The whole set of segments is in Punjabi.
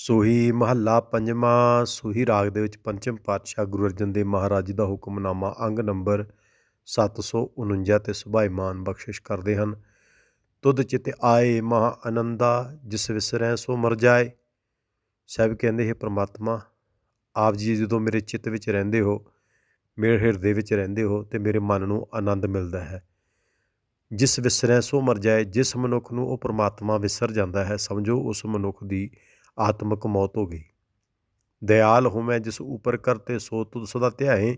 ਸੋਹੀ ਮਹੱਲਾ ਪੰਜਵਾਂ, ਸੋਹੀ ਰਾਗ ਦੇ ਵਿੱਚ ਪੰਚਮ ਪਾਤਸ਼ਾਹ ਗੁਰੂ ਅਰਜਨ ਦੇਵ ਮਹਾਰਾਜ ਜੀ ਦਾ ਹੁਕਮਨਾਮਾ ਅੰਗ ਨੰਬਰ 749 ਤੇ ਸੁਭਾਈਮਾਨ ਬਖਸ਼ਿਸ਼ ਕਰਦੇ ਹਨ। ਤੁਧ ਚਿਤ ਆਏ ਮਹਾ ਆਨੰਦਾ ਜਿਸ ਵਿਸਰੈ ਸੋ ਮਰ ਜਾਏ। ਸਾਹਿਬ ਕਹਿੰਦੇ, ਹੈ ਪ੍ਰਮਾਤਮਾ, ਆਪ ਜੀ ਜਦੋਂ ਮੇਰੇ ਚਿੱਤ ਵਿੱਚ ਰਹਿੰਦੇ ਹੋ, ਮੇਰੇ ਹਿਰਦੇ ਵਿੱਚ ਰਹਿੰਦੇ ਹੋ, ਤੇ ਮੇਰੇ ਮਨ ਨੂੰ ਆਨੰਦ ਮਿਲਦਾ ਹੈ। ਜਿਸ ਵਿਸਰੈ ਸੋ ਮਰ ਜਾਏ, ਜਿਸ ਮਨੁੱਖ ਨੂੰ ਉਹ ਪ੍ਰਮਾਤਮਾ ਵਿਸਰ ਜਾਂਦਾ ਹੈ, ਸਮਝੋ ਉਸ ਮਨੁੱਖ ਦੀ ਆਤਮਿਕ ਮੌਤ ਹੋ ਗਈ। ਦਿਆਲ ਹੋਵੇਂ ਜਿਸ ਉਪਰ ਕਰਤੇ ਸੋ ਤੁਧ ਸਦਾ ਧਿਆਏ।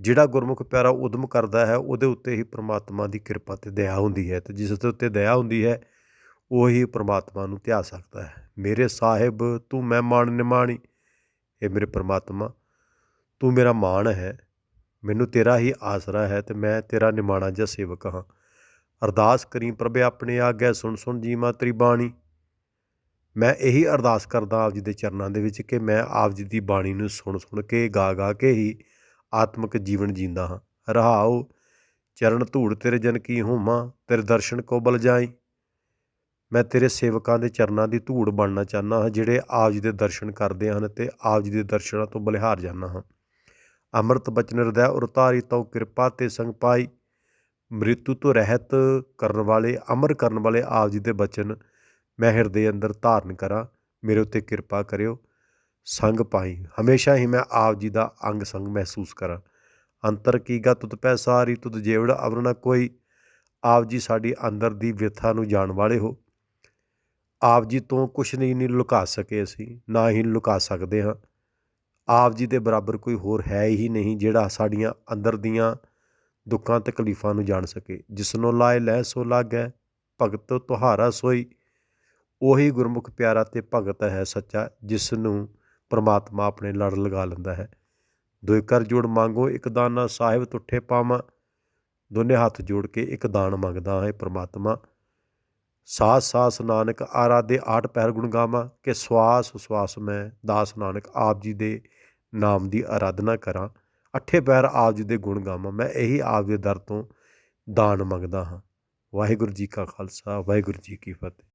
ਜਿਹੜਾ ਗੁਰਮੁਖ ਪਿਆਰਾ ਉਦਮ ਕਰਦਾ ਹੈ, ਉਹਦੇ ਉੱਤੇ ਹੀ ਪ੍ਰਮਾਤਮਾ ਦੀ ਕਿਰਪਾ ਤੇ ਦਇਆ ਹੁੰਦੀ ਹੈ ਤੇ ਜਿਸ ਦੇ ਉੱਤੇ ਦਇਆ ਹੁੰਦੀ ਹੈ, ਉਹੀ ਪ੍ਰਮਾਤਮਾ ਨੂੰ ਧਿਆ ਸਕਦਾ ਹੈ। ਮੇਰੇ ਸਾਹਿਬ, ਤੂੰ ਮੈਂ ਮਾਣ ਨਿਮਾਣੀ। ਇਹ ਮੇਰੇ ਪ੍ਰਮਾਤਮਾ, ਤੂੰ ਮੇਰਾ ਮਾਣ ਹੈ। ਮੈਨੂੰ ਤੇਰਾ ਹੀ ਆਸਰਾ ਹੈ ਤੇ ਮੈਂ ਤੇਰਾ ਨਿਮਾਣਾ ਜਿਹਾ ਸੇਵਕ ਹਾਂ। ਅਰਦਾਸ ਕਰੀ ਪ੍ਰਭੇ ਆਪਣੇ ਆਗੇ ਸੁਣ ਸੁਣ ਜੀਮਾ ਤੇਰੀ ਬਾਣੀ। ਮੈਂ ਇਹੀ ਅਰਦਾਸ ਕਰਦਾ ਆਪ ਜੀ ਦੇ ਚਰਨਾਂ ਦੇ ਵਿੱਚ ਕਿ ਮੈਂ ਆਪ ਜੀ ਦੀ ਬਾਣੀ ਨੂੰ ਸੁਣ ਸੁਣ ਕੇ, ਗਾ ਗਾ ਕੇ ਹੀ ਆਤਮਿਕ ਜੀਵਨ ਜੀਂਦਾ ਹਾਂ। ਰਹਾਉ ਚਰਨ ਧੂੜ ਤੇਰੇ ਜਨ ਕੀ ਹੋਵਾਂ, ਤੇਰੇ ਦਰਸ਼ਨ ਕੋ ਬਲ ਜਾਈ। ਮੈਂ ਤੇਰੇ ਸੇਵਕਾਂ ਦੇ ਚਰਨਾਂ ਦੀ ਧੂੜ ਬਣਨਾ ਚਾਹੁੰਦਾ ਹਾਂ, ਜਿਹੜੇ ਆਪ ਜੀ ਦੇ ਦਰਸ਼ਨ ਕਰਦੇ ਹਨ ਤੇ ਆਪ ਜੀ ਦੇ ਦਰਸ਼ਨਾਂ ਤੋਂ ਬਲਿਹਾਰ ਜਾਂਦਾ ਹਾਂ। ਅੰਮ੍ਰਿਤ ਬਚਨ ਹਿਰਦੈ ਉਰਤਾਰੀ ਤਉ ਕਿਰਪਾ ਤੇ ਸੰਗ ਪਾਈ। ਮ੍ਰਿਤੂ ਤੋਂ ਰਹਿਤ ਕਰਨ ਵਾਲੇ, ਅਮਰ ਕਰਨ ਵਾਲੇ ਆਪ ਜੀ ਦੇ ਬਚਨ ਮੈਂ ਹਿਰਦੇ ਅੰਦਰ ਧਾਰਨ ਕਰਾਂ, ਮੇਰੇ ਉੱਤੇ ਕਿਰਪਾ ਕਰਿਓ। ਸੰਗ ਪਾਈ ਹਮੇਸ਼ਾ ਹੀ ਮੈਂ ਆਪ ਜੀ ਦਾ ਅੰਗ ਸੰਗ ਮਹਿਸੂਸ ਕਰਾਂ। ਅੰਤਰ ਕੀਗਾ ਤੁਧ ਪੈ ਸਾਰੀ, ਤੁਧ ਜੇਵੜ ਅਵਰ ਨਾ ਕੋਈ। ਆਪ ਜੀ ਸਾਡੀ ਅੰਦਰ ਦੀ ਵਿਰਥਾ ਨੂੰ ਜਾਣ ਵਾਲੇ ਹੋ। ਆਪ ਜੀ ਤੋਂ ਕੁਛ ਨਹੀਂ ਨਹੀਂ ਲੁਕਾ ਸਕੇ ਅਸੀਂ, ਨਾ ਹੀ ਲੁਕਾ ਸਕਦੇ ਹਾਂ। ਆਪ ਜੀ ਦੇ ਬਰਾਬਰ ਕੋਈ ਹੋਰ ਹੈ ਹੀ ਨਹੀਂ, ਜਿਹੜਾ ਸਾਡੀਆਂ ਅੰਦਰ ਦੀਆਂ ਦੁੱਖਾਂ ਤਕਲੀਫਾਂ ਨੂੰ ਜਾਣ ਸਕੇ। ਜਿਸਨੋਂ ਲਾਏ, ਲੈ ਸੋ ਲਾਗੈ, ਭਗਤ ਤੁਹਾਰਾ ਸੋਈ। ਉਹੀ ਗੁਰਮੁਖ ਪਿਆਰਾ ਤੇ ਭਗਤ ਹੈ ਸੱਚਾ ਜਿਸ ਨੂੰ ਪ੍ਰਮਾਤਮਾ ਆਪਣੇ ਲੜ ਲਗਾ ਲੈਂਦਾ ਹੈ। ਦੋਇ ਕਰ ਜੋੜ ਮੰਗੋ, ਇੱਕ ਦਾਨਾ ਸਾਹਿਬ ਤੁੱਠੇ ਪਾਵਾਂ। ਦੋਨੇ ਹੱਥ ਜੋੜ ਕੇ ਇੱਕ ਦਾਨ ਮੰਗਦਾ ਹੈ ਪ੍ਰਮਾਤਮਾ। ਸਾਸ ਸਾਸ ਨਾਨਕ ਆਰਾਧੇ ਆਠ ਪੈਰ ਗੁਣ ਗਾਵਾਂ। ਕਿ ਸਵਾਸ ਸਵਾਸ ਮੈਂ ਦਾਸ ਨਾਨਕ ਆਪ ਜੀ ਦੇ ਨਾਮ ਦੀ ਆਰਾਧਨਾ ਕਰਾਂ। ਅੱਠੇ ਪੈਰ ਆਪ ਜੀ ਦੇ ਗੁਣ ਗਾਵਾਂ। ਮੈਂ ਇਹੀ ਆਪ ਦੇ ਦਰ ਤੋਂ ਦਾਨ ਮੰਗਦਾ ਹਾਂ। ਵਾਹਿਗੁਰੂ ਜੀ ਕਾ ਖਾਲਸਾ, ਵਾਹਿਗੁਰੂ ਜੀ ਕੀ ਫਤਿਹ।